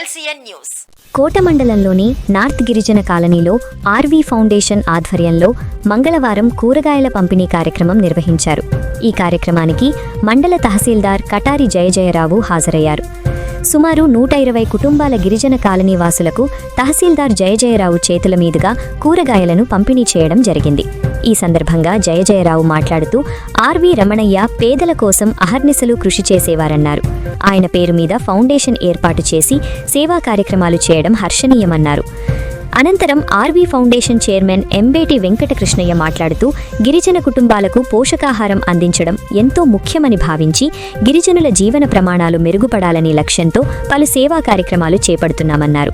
LCN news. కోట మండలంలోని north గిరిజన కాలనీలో ఆర్వీ ఫౌండేషన్ ఆధ్వర్యంలో మంగళవారం కూరగాయల పంపిణీ కార్యక్రమం నిర్వహించారు. ఈ కార్యక్రమానికి మండల తహసీల్దార్ కటారి జయజయరావు హాజరయ్యారు. సుమారు నూట ఇరవై కుటుంబాల గిరిజన కాలనీ వాసులకు తహసీల్దార్ జయజయరావు చేతుల మీదుగా కూరగాయలను పంపిణీ చేయడం జరిగింది. ఈ సందర్భంగా జయజయరావు మాట్లాడుతూ ఆర్వి రమణయ్య పేదల కోసం అహర్నిశలు కృషి చేసేవారన్నారు. ఆయన పేరు మీద ఫౌండేషన్ ఏర్పాటు చేసి సేవా కార్యక్రమాలు చేయడం హర్షణీయమన్నారు. అనంతరం RV foundation chairman Embeti Venkatakrishnaiah మాట్లాడుతూ గిరిజన కుటుంబాలకు పోషకాహారం అందించడం ఎంతో ముఖ్యమని భావించి గిరిజనుల జీవన ప్రమాణాలు మెరుగుపడాలనే లక్ష్యంతో పలు సేవా కార్యక్రమాలు చేపడుతున్నామన్నారు.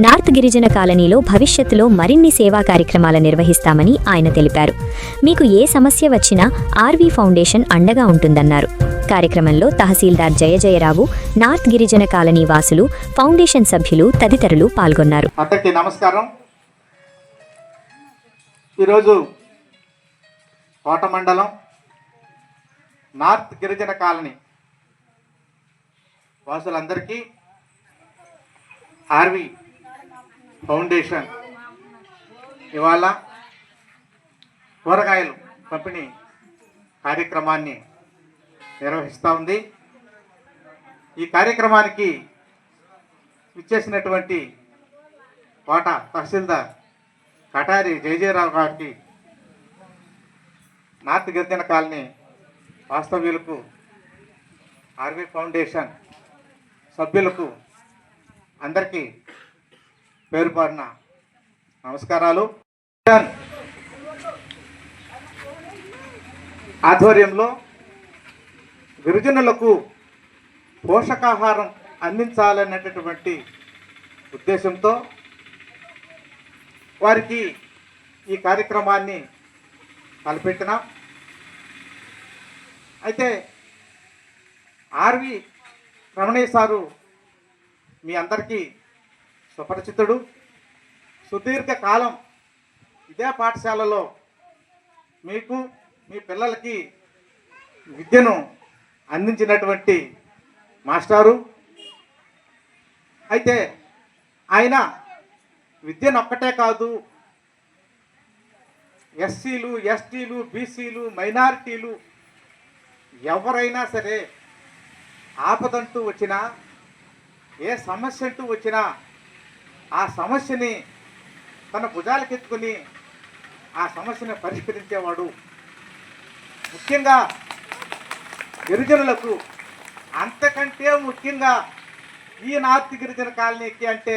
నార్త్ గిరిజన కాలనీలో భవిష్యత్తులో మరిన్ని సేవా కార్యక్రమాలు నిర్వహిస్తామని ఆయన తెలిపారు. మీకు ఏ సమస్య వచ్చినా ఆర్వీ ఫౌండేషన్ అండగా ఉంటుందన్నారు. కార్యక్రమంలో తహసీల్దార్ జయజయరావు నార్త్ గిరిజన కాలనీ వాసులు ఫౌండేషన్ సభ్యులు తదితరులు పాల్గొన్నారు. నమస్కారం. ఈరోజు కోట మండలం నార్త్ గిరిజన కాలనీ వాసులందరికీ ఆర్వి ఫౌండేషన్ ఇవాళ కూరగాయలు పంపిణీ కార్యక్రమాన్ని నిర్వహిస్తూ ఉంది. ఈ కార్యక్రమానికి ఇచ్చేసినటువంటి కోట తహసీల్దార్ కటారి జయజయరావు గారికి నార్త్ గిరిజన కాలనీ వాస్తవ్యులకు ఆర్మీ ఫౌండేషన్ సభ్యులకు అందరికీ పేరు పాడిన నమస్కారాలు. ఆధ్వర్యంలో గిరిజనులకు పోషకాహారం అందించాలనేటటువంటి ఉద్దేశంతో వారికి ఈ కార్యక్రమాన్ని తలపెట్టినాం. అయితే ఆర్వి రమణయ్య సారు మీ అందరికీ సుపరిచితుడు. సుదీర్ఘ కాలం ఇదే పాఠశాలలో మీకు మీ పిల్లలకి విద్యను అందించినటువంటి మాస్టారు. అయితే ఆయన విద్యను ఒక్కటే కాదు ఎస్సీలు ఎస్టీలు బీసీలు మైనారిటీలు ఎవరైనా సరే ఆపదంటూ వచ్చినా ఏ సమస్య అంటూ వచ్చినా ఆ సమస్యని తన భుజాలకెత్తుకుని ఆ సమస్యను పరిష్కరించేవాడు. ముఖ్యంగా గిరిజనులకు అంతకంటే ముఖ్యంగా ఈ నార్త్ గిరిజన కాలనీకి అంటే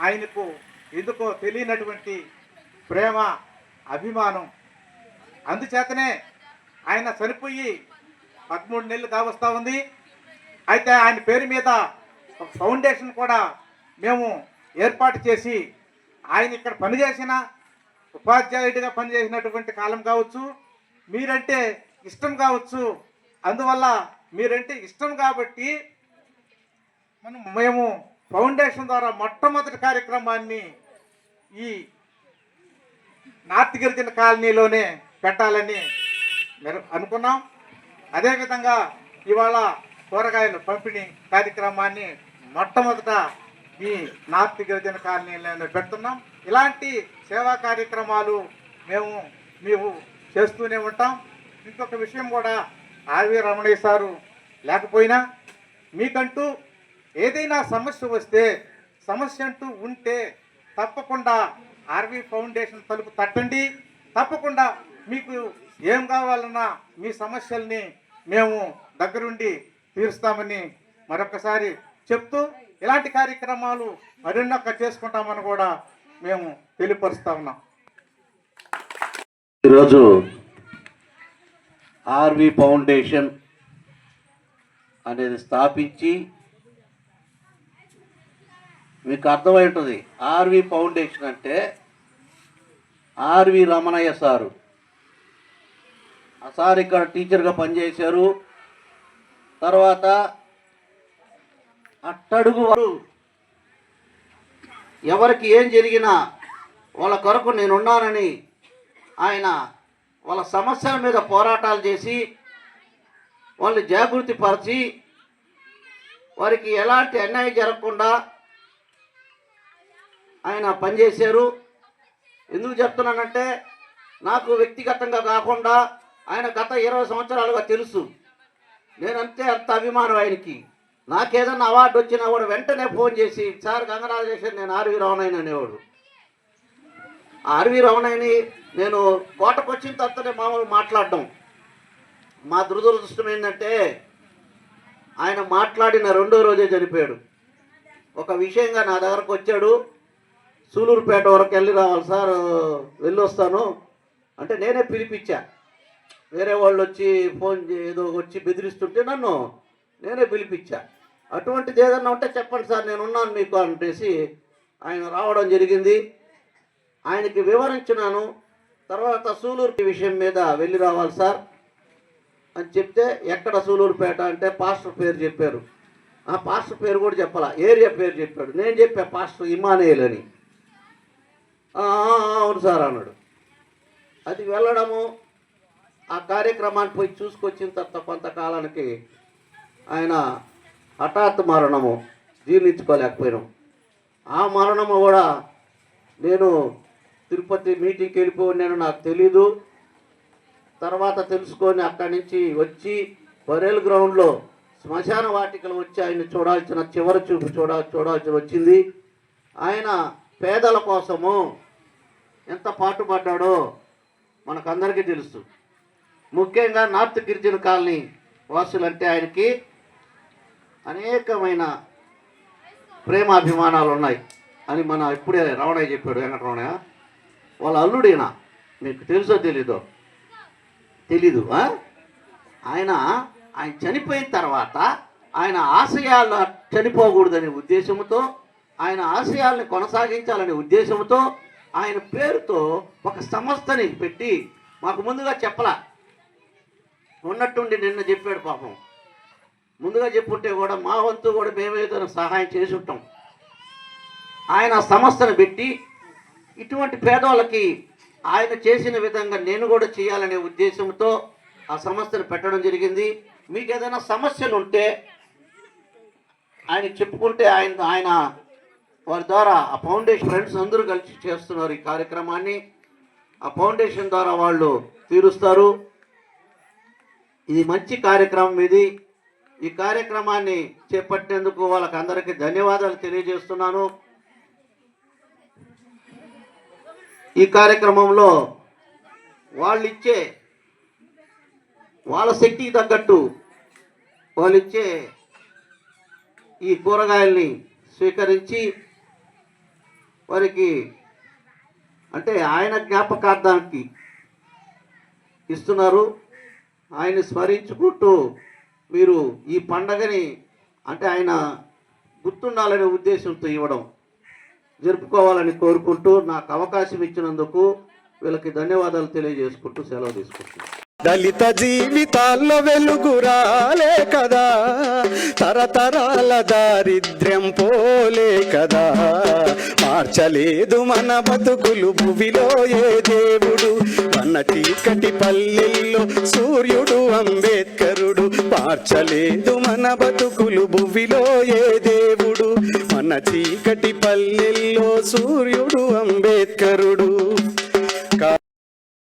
ఆయనకు ఎందుకో తెలియనటువంటి ప్రేమ అభిమానం. అందుచేతనే ఆయన చనిపోయి పదమూడు నెలలు కావస్తూ ఉంది. అయితే ఆయన పేరు మీద ఒక ఫౌండేషన్ కూడా మేము ఏర్పాటు చేసి ఆయన ఇక్కడ పనిచేసిన ఉపాధ్యాయుడిగా పనిచేసినటువంటి కాలం కావచ్చు మీరంటే ఇష్టం కావచ్చు అందువల్ల మీరంటే ఇష్టం కాబట్టి మనం మేము ఫౌండేషన్ ద్వారా మొట్టమొదటి కార్యక్రమాన్ని ఈ నార్త్ గిరిజన కాలనీలోనే పెట్టాలని అనుకున్నాం. అదేవిధంగా ఇవాళ కూరగాయలు పంపిణీ కార్యక్రమాన్ని మొట్టమొదట ఈ నార్త్ గిరిజన కాలనీలోనే పెడుతున్నాం. ఇలాంటి సేవా కార్యక్రమాలు మేము మేము చేస్తూనే ఉంటాం. ఇంకొక విషయం కూడా ఆర్వి రమణయ్య సారు లేకపోయినా మీకంటూ ఏదైనా సమస్య వస్తే సమస్య అంటూ ఉంటే తప్పకుండా ఆర్వీ ఫౌండేషన్ తలుపు తట్టండి. తప్పకుండా మీకు ఏం కావాలన్నా మీ సమస్యల్ని మేము దగ్గరుండి తీరుస్తామని మరొకసారి చెప్తూ ఇలాంటి కార్యక్రమాలు మరెన్నొక్క చేసుకుంటామని కూడా మేము తెలియపరుస్తా ఉన్నాం. ఈరోజు ఆర్వి ఫౌండేషన్ అనేది స్థాపించి మీకు అర్థమై ఉంటుంది. ఆర్వి ఫౌండేషన్ అంటే ఆర్వి రమణయ్య సారు. ఆ సార్ ఇక్కడ టీచర్గా పనిచేశారు. తర్వాత అట్టడుగు వారు ఎవరికి ఏం జరిగినా వాళ్ళ కొరకు నేనున్నానని ఆయన వాళ్ళ సమస్యల మీద పోరాటాలు చేసి వాళ్ళని జాగృతి పరిచి వారికి ఎలాంటి అన్యాయం జరగకుండా ఆయన పనిచేశారు. ఎందుకు చెప్తున్నానంటే నాకు వ్యక్తిగతంగా కాకుండా ఆయన గత ఇరవై సంవత్సరాలుగా తెలుసు. నేనంతే అంత అభిమానం ఆయనకి. నాకేదన్నా అవార్డు వచ్చినా కూడా వెంటనే ఫోన్ చేసి సార్ గంగరాజేశ్వర్ నేను ఆర్వి రావణాయని అనేవాడు. ఆర్వి రావణాయని నేను కోటకు వచ్చిన తర్వాతనే మామూలు మాట్లాడడం. మా దురదృష్టం ఏంటంటే ఆయన మాట్లాడిన రెండో రోజే చనిపోయాడు. ఒక విషయంగా నా దగ్గరకు వచ్చాడు. సూలూరుపేట వరకు వెళ్ళి రావాలి సార్ వెళ్ళొస్తాను. అంటే నేనే పిలిపించా. వేరే వాళ్ళు వచ్చి ఫోన్ చే- ఏదో వచ్చి బెదిరిస్తుంటే నన్ను నేనే పిలిపించా. అటువంటిది ఏదన్నా ఉంటే చెప్పండి సార్ నేను ఉన్నాను మీకు అనేసి ఆయన రావడం జరిగింది. ఆయనకి వివరించినాను తర్వాత సూలూరు విషయం మీద వెళ్ళి రావాలి సార్. అని చెప్తే ఎక్కడ సూలూరుపేట అంటే పాస్టర్ పేరు చెప్పారు. ఆ పాస్టర్ పేరు కూడా చెప్పాల? ఏరియా పేరు చెప్పాడు. నేను చెప్పా పాస్టర్ ఇమానేయుల్ అని. అవును సార్ అన్నాడు. అది వెళ్ళడము ఆ కార్యక్రమాన్ని పోయి చూసుకొచ్చిన తర్వాత కొంతకాలానికి ఆయన హఠాత్ మరణము జీర్ణించుకోలేకపోయినాం. ఆ మరణము కూడా నేను తిరుపతి మీటింగ్కి వెళ్ళిపోయి నేను నాకు తెలీదు. తర్వాత తెలుసుకొని అక్కడి నుంచి వచ్చి పరేల్ గ్రౌండ్లో శ్మశాన వాటికలు వచ్చి ఆయన చూడాల్సిన చివరి చూపు చూడ చూడాల్సి వచ్చింది. ఆయన పేదల కోసము ఎంత పాటుపడ్డాడో మనకందరికీ తెలుసు. ముఖ్యంగా నార్త్ గిరిజన కాలనీ వాసులంటే ఆయనకి అనేకమైన ప్రేమాభిమానాలు ఉన్నాయి అని మన ఇప్పుడే రమణయ్య చెప్పాడు వెంకటరమణయ్య. వాళ్ళ అల్లుడేనా? మీకు తెలుసో తెలీదో? తెలీదు ఆయన ఆయన చనిపోయిన తర్వాత ఆయన ఆశయాలు చనిపోకూడదనే ఉద్దేశంతో ఆయన ఆశయాల్ని కొనసాగించాలనే ఉద్దేశంతో ఆయన పేరుతో ఒక సంస్థని పెట్టి మాకు ముందుగా చెప్పలా. ఉన్నట్టుండి నిన్న చెప్పాడు పాపం. ముందుగా చెప్పుంటే కూడా మా వంతు కూడా మేమేదో సహాయం చేసి ఉంటాం ఆయన సంస్థను పెట్టి ఇటువంటి పేదవాళ్ళకి ఆయన చేసిన విధంగా నేను కూడా చేయాలనే ఉద్దేశంతో ఆ సమస్యను పెట్టడం జరిగింది. మీకు ఏదైనా సమస్యలు ఉంటే ఆయన చెప్పుకుంటే ఆయన ఆయన వారి ద్వారా ఆ ఫౌండేషన్ ఫ్రెండ్స్ అందరూ కలిసి చేస్తున్నారు ఈ కార్యక్రమాన్ని. ఆ ఫౌండేషన్ ద్వారా వాళ్ళు తీరుస్తారు. ఇది మంచి కార్యక్రమం ఇది. ఈ కార్యక్రమాన్ని చేపట్టేందుకు వాళ్ళకి అందరికీ ధన్యవాదాలు తెలియజేస్తున్నాను. ఈ కార్యక్రమంలో వాళ్ళు ఇచ్చే వాళ్ళ శక్తికి తగ్గట్టు వాళ్ళు ఇచ్చే ఈ కూరగాయల్ని స్వీకరించి వారికి అంటే ఆయన జ్ఞాపకార్థానికి ఇస్తున్నారు. ఆయన్ని స్మరించుకుంటూ మీరు ఈ పండగని అంటే ఆయన గుర్తుండాలనే ఉద్దేశంతో ఇవ్వడం జరుపుకోవాలని కోరుకుంటూ నాకు అవకాశం ఇచ్చినందుకు వీళ్ళకి ధన్యవాదాలు తెలియజేసుకుంటూ సెలవు తీసుకుంటున్నాను. దళిత జీవితాల్లో వెలుగురాలే కదా తరతరాల దారిద్ర్యం పోలే కదా. మార్చలేదు మన బతుకులు భువిలో ఏ దేవుడు? మన చీకటి పల్లెల్లో సూర్యుడు అంబేద్కరుడు. మార్చలేదు మన బతుకులు భువిలో ఏ దేవుడు? మన చీకటి పల్లెల్లో సూర్యుడు అంబేద్కరుడు.